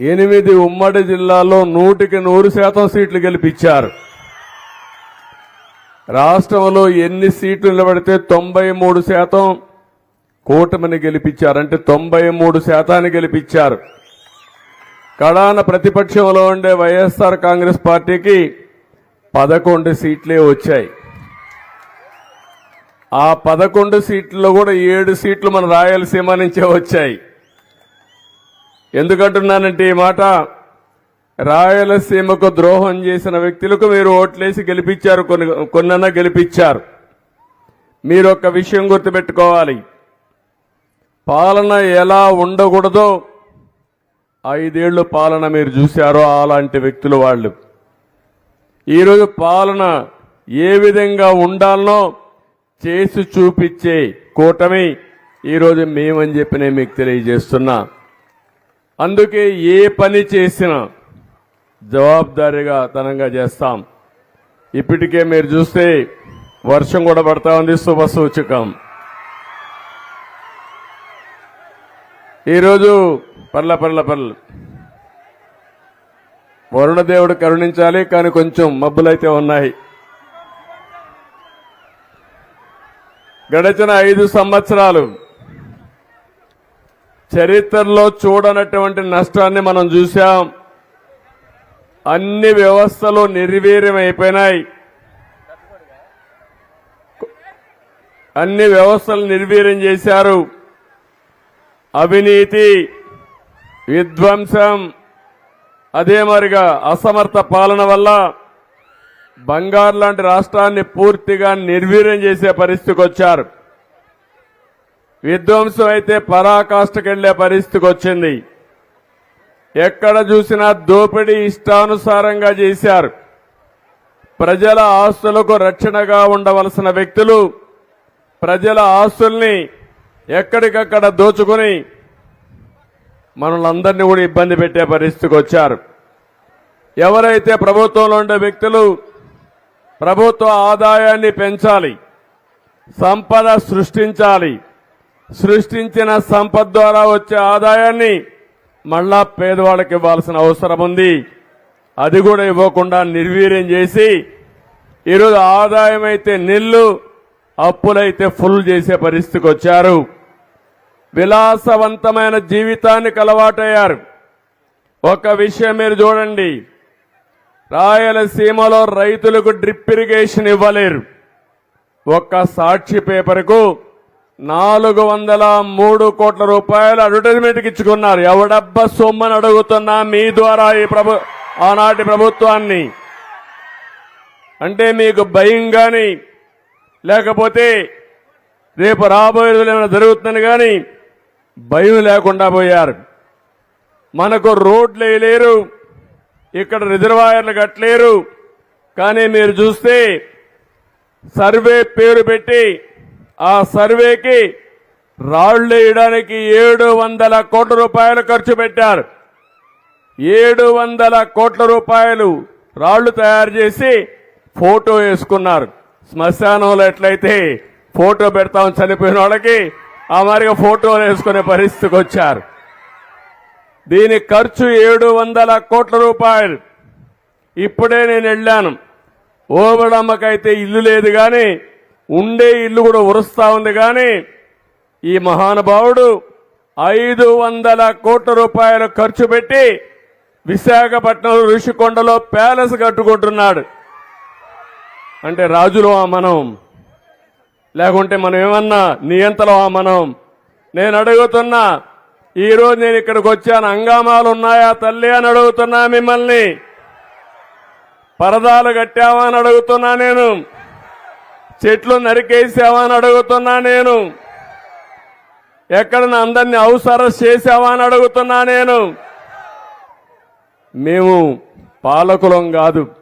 ఎనిమిది ఉమ్మడి జిల్లాల్లో నూటికి నూరు శాతం సీట్లు గెలిపించారు. రాష్ట్రంలో ఎన్ని సీట్లు నిలబడితే తొంభై మూడు శాతం కూటమిని గెలిపించారు. అంటే తొంభై మూడు శాతాన్ని గెలిపించారు. కడాన ప్రతిపక్షంలో ఉండే వైఎస్ఆర్ కాంగ్రెస్ పార్టీకి పదకొండు సీట్లే వచ్చాయి. ఆ పదకొండు సీట్లలో కూడా ఏడు సీట్లు మన రాయలసీమ నుంచే వచ్చాయి. ఎందుకంటున్నానంటే ఈ మాట? రాయలసీమకు ద్రోహం చేసిన వ్యక్తులకు మీరు ఓట్లేసి గెలిపించారు కొన్ని కొన్న గెలిపించారు. మీరు ఒక విషయం గుర్తుపెట్టుకోవాలి. పాలన ఎలా ఉండకూడదో ఐదేళ్ళు పాలన మీరు చూశారో అలాంటి వ్యక్తులు వాళ్ళు. ఈరోజు పాలన ఏ విధంగా ఉండాలనో చేసి చూపించే కూటమి ఈరోజు మేమని చెప్పి నేను మీకు తెలియజేస్తున్నా. అందుకే ఏ పని చేసినా జవాబుదారీగా తనంగా చేస్తాం. ఇప్పటికే మీరు చూస్తే వర్షం కూడా పడతా ఉంది శుభ సూచకం. ఈరోజు పర్ల పర్ల పర్ల. వరుణదేవుడు కరుణించాలి కానీ కొంచెం మబ్బులైతే ఉన్నాయి. గడిచిన ఐదు సంవత్సరాలు చరిత్రలో చూడనటువంటి నష్టాన్ని మనం చూశాం. అన్ని వ్యవస్థలు నిర్వీర్యం అయిపోయినాయి అన్ని వ్యవస్థలు నిర్వీర్యం చేశారు. అవినీతి విధ్వంసం అదే మరిగా అసమర్థ పాలన వల్ల బంగారు లాంటి రాష్ట్రాన్ని పూర్తిగా నిర్వీర్యం చేసే పరిస్థితికి వచ్చారు. విధ్వంసం అయితే పరాకాష్ఠకెళ్ళే పరిస్థితికి వచ్చింది. ఎక్కడ చూసినా దోపిడీ ఇష్టానుసారంగా చేశారు. ప్రజల ఆస్తులకు రక్షణగా ఉండవలసిన వ్యక్తులు ప్రజల ఆస్తుల్ని ఎక్కడికక్కడ దోచుకుని మనలందరినీ కూడా ఇబ్బంది పెట్టే పరిస్థితికి వచ్చారు. ఎవరైతే ప్రభుత్వంలో ఉండే వ్యక్తులు ప్రభుత్వ ఆదాయాన్ని పెంచాలి సంపద సృష్టించాలి సృష్టించిన సంపద ద్వారా వచ్చే ఆదాయాన్ని మళ్ళా పేదవాళ్ళకి ఇవ్వాల్సిన అవసరం ఉంది. అది కూడా ఇవ్వకుండా నిర్వీర్యం చేసి ఈరోజు ఆదాయం అయితే నిల్లు అప్పులైతే ఫుల్ చేసే పరిస్థితికి వచ్చారు. విలాసవంతమైన జీవితానికి అలవాటయ్యారు. ఒక విషయం మీరు చూడండి. రాయలసీమలో రైతులకు డ్రిప్ ఇరిగేషన్ ఇవ్వలేరు. ఒక్క సాక్షి పేపర్కు నాలుగు వందల మూడు కోట్ల రూపాయలు అడ్వర్టైజ్మెంట్కి ఇచ్చుకున్నారు ఎవడబ్బ సొమ్మని అడుగుతున్నా మీ ద్వారా ఈ ప్రభు ఆనాటి ప్రభుత్వాన్ని? అంటే మీకు భయం కానీ లేకపోతే రేపు రాబోయే రోజులు ఏమైనా జరుగుతుందని కానీ భయం లేకుండా పోయారు. మనకు రోడ్లు వేయలేరు ఇక్కడ రిజర్వాయర్లు కట్టలేరు. కానీ మీరు చూస్తే సర్వే పేరు పెట్టి ఆ సర్వేకి రాళ్ళు వేయడానికి ఏడు వందల కోట్ల రూపాయలు ఖర్చు పెట్టారు. ఏడు వందల కోట్ల రూపాయలు రాళ్ళు తయారు చేసి ఫోటో వేసుకున్నారు. శ్మశానంలో ఎట్లయితే ఫోటో పెడతాం చనిపోయిన వాళ్ళకి ఆ మరిగా ఫోటోలు వేసుకునే పరిస్థితికి వచ్చారు. దీని ఖర్చు ఏడు వందల కోట్ల రూపాయలు. ఇప్పుడే నేను వెళ్ళాను. ఓబడమ్మకైతే ఇల్లు లేదు కానీ ఉండే ఇల్లు కూడా ఉరుస్తూ ఉంది కానీ ఈ మహానుభావుడు ఐదు వందల కోట్ల రూపాయలు ఖర్చు పెట్టి విశాఖపట్నం ఋషికొండలో ప్యాలెస్ కట్టుకుంటున్నాడు. అంటే రాజులో మనం. లేకుంటే మనం ఏమన్నా నియంతలో మనం. నేను అడుగుతున్నా ఈరోజు నేను ఇక్కడికి వచ్చాను హంగామాలు ఉన్నాయా తల్లి అని అడుగుతున్నా మిమ్మల్ని. పరదాలు కట్టావా అని అడుగుతున్నా నేను. చెట్లు నరికేసావా అని అడుగుతున్నా నేను. ఎక్కడ అందరినీ అవసరం చేసావా అని అడుగుతున్నా నేను. మేము పాలకులం కాదు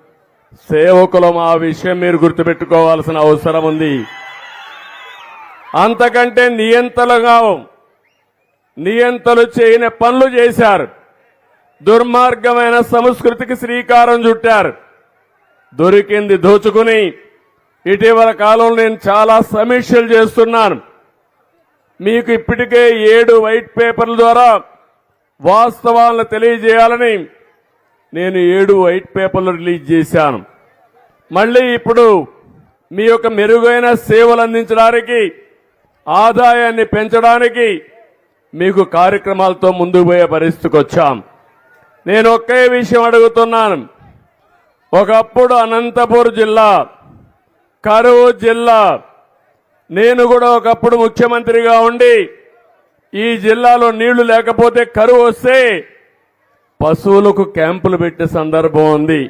సేవకులం. ఆ విషయం మీరు గుర్తుపెట్టుకోవాల్సిన అవసరం ఉంది. అంతకంటే నియంతలుగా నియంతలు చేయని పనులు చేశారు. దుర్మార్గమైన సంస్కృతికి శ్రీకారం చుట్టారు. దొరికింది దోచుకుని ఇటీవల కాలంలో నేను చాలా సమీక్షలు చేస్తున్నాను. మీకు ఇప్పటికే ఏడు వైట్ పేపర్ల ద్వారా వాస్తవాలను తెలియజేయాలని నేను ఏడు వైట్ పేపర్లు రిలీజ్ చేశాను. మళ్ళీ ఇప్పుడు మీ యొక్క మెరుగైన సేవలు అందించడానికి ఆదాయాన్ని పెంచడానికి మీకు కార్యక్రమాలతో ముందుకు పోయే పరిస్థితికి వచ్చాం. నేను ఒకే విషయం అడుగుతున్నాను. ఒకప్పుడు అనంతపూర్ జిల్లా కరువు జిల్లా. నేను కూడా ఒకప్పుడు ముఖ్యమంత్రిగా ఉండి ఈ జిల్లాలో నీళ్ళు లేకపోతే కరువు వస్తే పశువులకు క్యాంపులు పెట్టే సందర్భం ఉంది.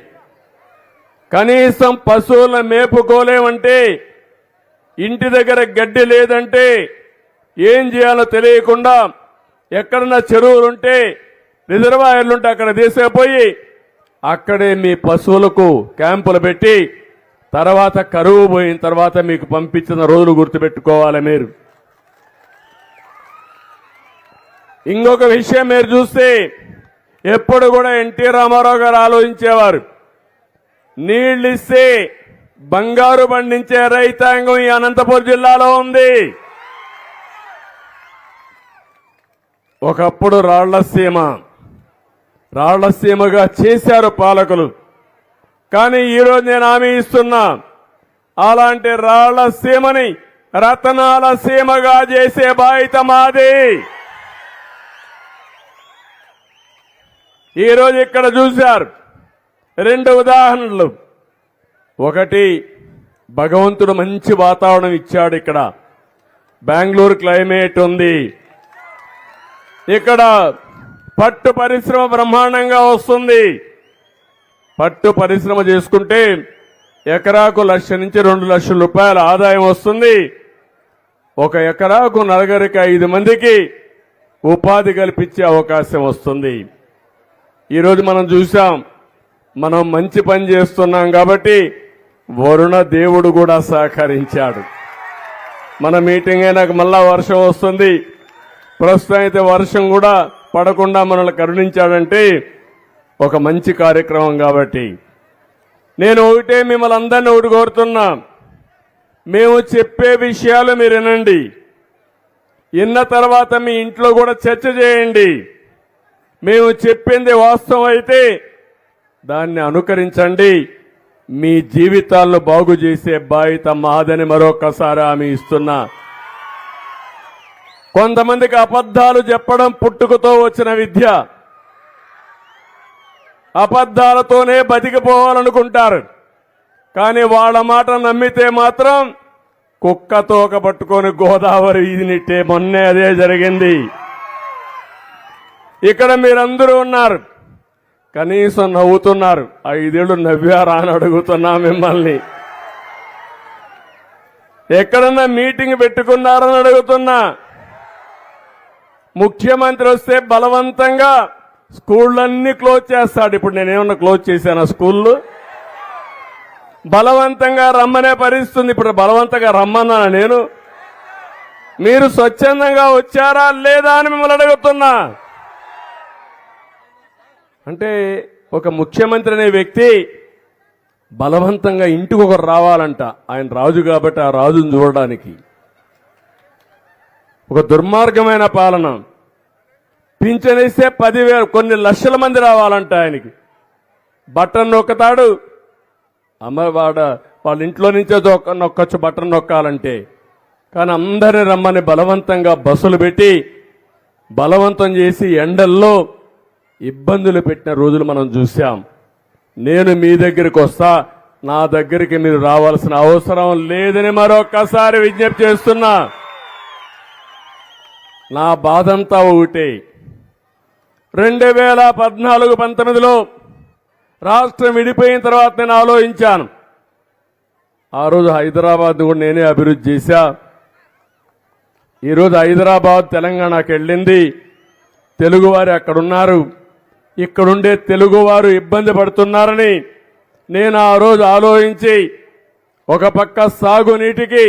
కనీసం పశువులను మేపుకోలేమంటే ఇంటి దగ్గర గడ్డి లేదంటే ఏం చేయాలో తెలియకుండా ఎక్కడన్నా చెరువులుంటే రిజర్వాయర్లుంటే అక్కడ తీసేపోయి అక్కడే మీ పశువులకు క్యాంపులు పెట్టి తర్వాత కరువు పోయిన తర్వాత మీకు పంపించిన రోజులు గుర్తుపెట్టుకోవాలి మీరు. ఇంకొక విషయం మీరు చూస్తే ఎప్పుడు కూడా ఎన్టీ రామారావు గారు ఆలోచించేవారు. నీళ్ళు ఇస్తే బంగారు పండించే రైతాంగం ఈ అనంతపురం జిల్లాలో ఉంది. ఒకప్పుడు రాళ్ళసీమ రాళ్ళసీమగా చేశారు పాలకులు. కానీ ఈరోజు నేను హామీ ఇస్తున్నా అలాంటి రాళ్ళసీమని రతనాల సీమగా చేసే బాధ్యత మాది. ఈరోజు ఇక్కడ చూశారు రెండు ఉదాహరణలు. ఒకటి భగవంతుడు మంచి వాతావరణం ఇచ్చాడు ఇక్కడ. బెంగళూరు క్లైమేట్ ఉంది. ఇక్కడ పట్టు పరిశ్రమ బ్రహ్మాండంగా వస్తుంది. పట్టు పరిశ్రమ చేసుకుంటే ఎకరాకు లక్ష నుంచి రెండు లక్షల రూపాయల ఆదాయం వస్తుంది. ఒక ఎకరాకు నలుగురికి ఐదు మందికి ఉపాధి కల్పించే అవకాశం వస్తుంది. ఈరోజు మనం చూసాం మనం మంచి పని చేస్తున్నాం కాబట్టి వరుణ దేవుడు కూడా సహకరించాడు. మన మీటింగ్ అయినాక మళ్ళా వర్షం వస్తుంది. ప్రస్తుతం అయితే వర్షం కూడా పడకుండా మనల్ని కరుణించాడంటే ఒక మంచి కార్యక్రమం కాబట్టి. నేను ఒకటే మిమ్మల్ని అందరినీ ఒకటి కోరుతున్నా మేము చెప్పే విషయాలు మీరు వినండి. విన్న తర్వాత మీ ఇంట్లో కూడా చర్చ చేయండి. మేము చెప్పింది వాస్తవం అయితే దాన్ని అనుకరించండి. మీ జీవితాలను బాగు చేసే బాధ్యత మాదని మరొకసారి ఆమె ఇస్తున్నా. కొంతమందికి అబద్ధాలు చెప్పడం పుట్టుకతో వచ్చిన విద్య. అబద్ధాలతోనే బతికిపోవాలనుకుంటారు. కానీ వాళ్ళ మాట నమ్మితే మాత్రం కుక్క తోక పట్టుకొని గోదావరి ఈదినిట్టే మొన్నే అదే జరిగింది. ఇక్కడ మీరందరూ ఉన్నారు. కనీసం నవ్వుతున్నారు. ఐదేళ్ళు నవ్వారా అని అడుగుతున్నా మిమ్మల్ని. ఎక్కడన్నా మీటింగ్ పెట్టుకున్నారని అడుగుతున్నా. ముఖ్యమంత్రి వస్తే బలవంతంగా స్కూళ్ళన్నీ క్లోజ్ చేస్తాడు. ఇప్పుడు నేనేమన్నా క్లోజ్ చేశాను స్కూళ్ళు? బలవంతంగా రమ్మనే పరిస్థితుంది. ఇప్పుడు బలవంతంగా రమ్మన్నా నేను? మీరు స్వచ్ఛందంగా వచ్చారా లేదా అని మిమ్మల్ని అడుగుతున్నా. అంటే ఒక ముఖ్యమంత్రి అనే వ్యక్తి బలవంతంగా ఇంటికి ఒకరు రావాలంట. ఆయన రాజు కాబట్టి ఆ రాజును చూడడానికి. ఒక దుర్మార్గమైన పాలన. పింఛనిస్తే పదివేలు కొన్ని లక్షల మంది రావాలంట ఆయనకి. బట్టను నొక్కతాడు. అమ్మవాడ వాళ్ళ ఇంట్లో నుంచే దొక్క నొక్కొచ్చు బట్టను నొక్కాలంటే. కానీ అందరిని రమ్మని బలవంతంగా బస్సులు పెట్టి బలవంతం చేసి ఎండల్లో ఇబ్బందులు పెట్టిన రోజులు మనం చూసాం నేను మీ దగ్గరికి వస్తా నా దగ్గరికి మీరు రావాల్సిన అవసరం లేదని మరొక్కసారి విజ్ఞప్తి చేస్తున్నా. నా బాధంతా ఒకటే. రెండు వేల పద్నాలుగు పంతొమ్మిదిలో రాష్ట్రం విడిపోయిన తర్వాత నేను ఆలోచించాను. ఆ రోజు హైదరాబాద్ కూడా నేనే అభివృద్ధి చేశా. ఈరోజు హైదరాబాద్ తెలంగాణకు వెళ్ళింది. తెలుగువారు అక్కడున్నారు. ఇక్కడుండే తెలుగువారు ఇబ్బంది పడుతున్నారని నేను ఆ రోజు ఆలోచించి ఒక పక్క సాగునీటికి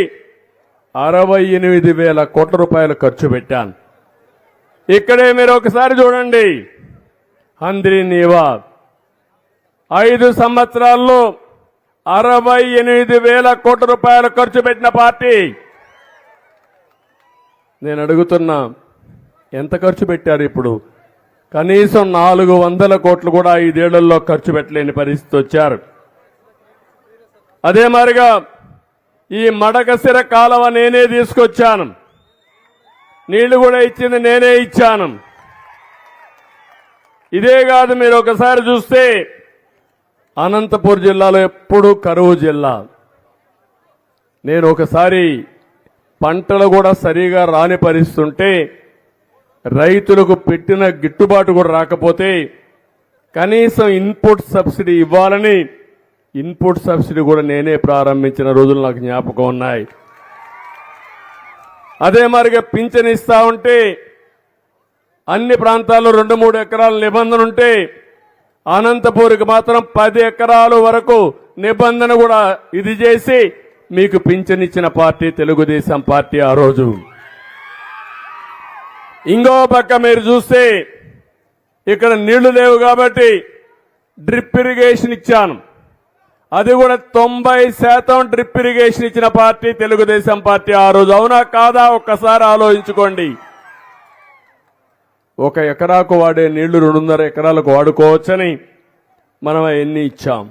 అరవై ఎనిమిది వేల కోట్ల రూపాయలు ఖర్చు పెట్టాను. ఇక్కడే మీరు ఒకసారి చూడండి. హంద్రి నీవా ఐదు సంవత్సరాల్లో అరవై ఎనిమిది వేల కోట్ల రూపాయలు ఖర్చు పెట్టిన పార్టీ. నేను అడుగుతున్నా ఎంత ఖర్చు పెట్టారు ఇప్పుడు? కనీసం నాలుగు వందల కోట్లు కూడా ఐదేళ్ళలో ఖర్చు పెట్టలేని పరిస్థితి వచ్చారు. అదే మారిగా ఈ మడకసిర కాలువ నేనే తీసుకొచ్చాను. నీళ్ళు కూడా ఇచ్చింది నేనే ఇచ్చాను. ఇదే కాదు మీరు ఒకసారి చూస్తే అనంతపూర్ జిల్లాలో ఎప్పుడూ కరువు జిల్లా. నేను ఒకసారి పంటలు కూడా సరిగా రాని పరిస్థితి రైతులకు పెట్టిన గిట్టుబాటు కూడా రాకపోతే కనీసం ఇన్పుట్ సబ్సిడీ ఇవ్వాలని ఇన్పుట్ సబ్సిడీ కూడా నేనే ప్రారంభించిన రోజులు నాకు జ్ఞాపకం ఉన్నాయి. అదే మరిగా పింఛన్ ఇస్తా ఉంటే అన్ని ప్రాంతాల్లో రెండు మూడు ఎకరాల నిబంధన ఉంటే అనంతపూర్కి మాత్రం పది ఎకరాల వరకు నిబంధన కూడా ఇది చేసి మీకు పింఛన్ ఇచ్చిన పార్టీ తెలుగుదేశం పార్టీ ఆ రోజు. ఇంకో పక్క మీరు చూస్తే ఇక్కడ నీళ్ళు లేవు కాబట్టి డ్రిప్ ఇరిగేషన్ ఇచ్చాను. అది కూడా తొంభై శాతం డ్రిప్ ఇరిగేషన్ ఇచ్చిన పార్టీ తెలుగుదేశం పార్టీ ఆ రోజు. అవునా కాదా? ఒక్కసారి ఆలోచించుకోండి. ఒక ఎకరాకు వాడే నీళ్ళు రెండున్నర ఎకరాలకు వాడుకోవచ్చని మనం ఎన్ని ఇచ్చాం?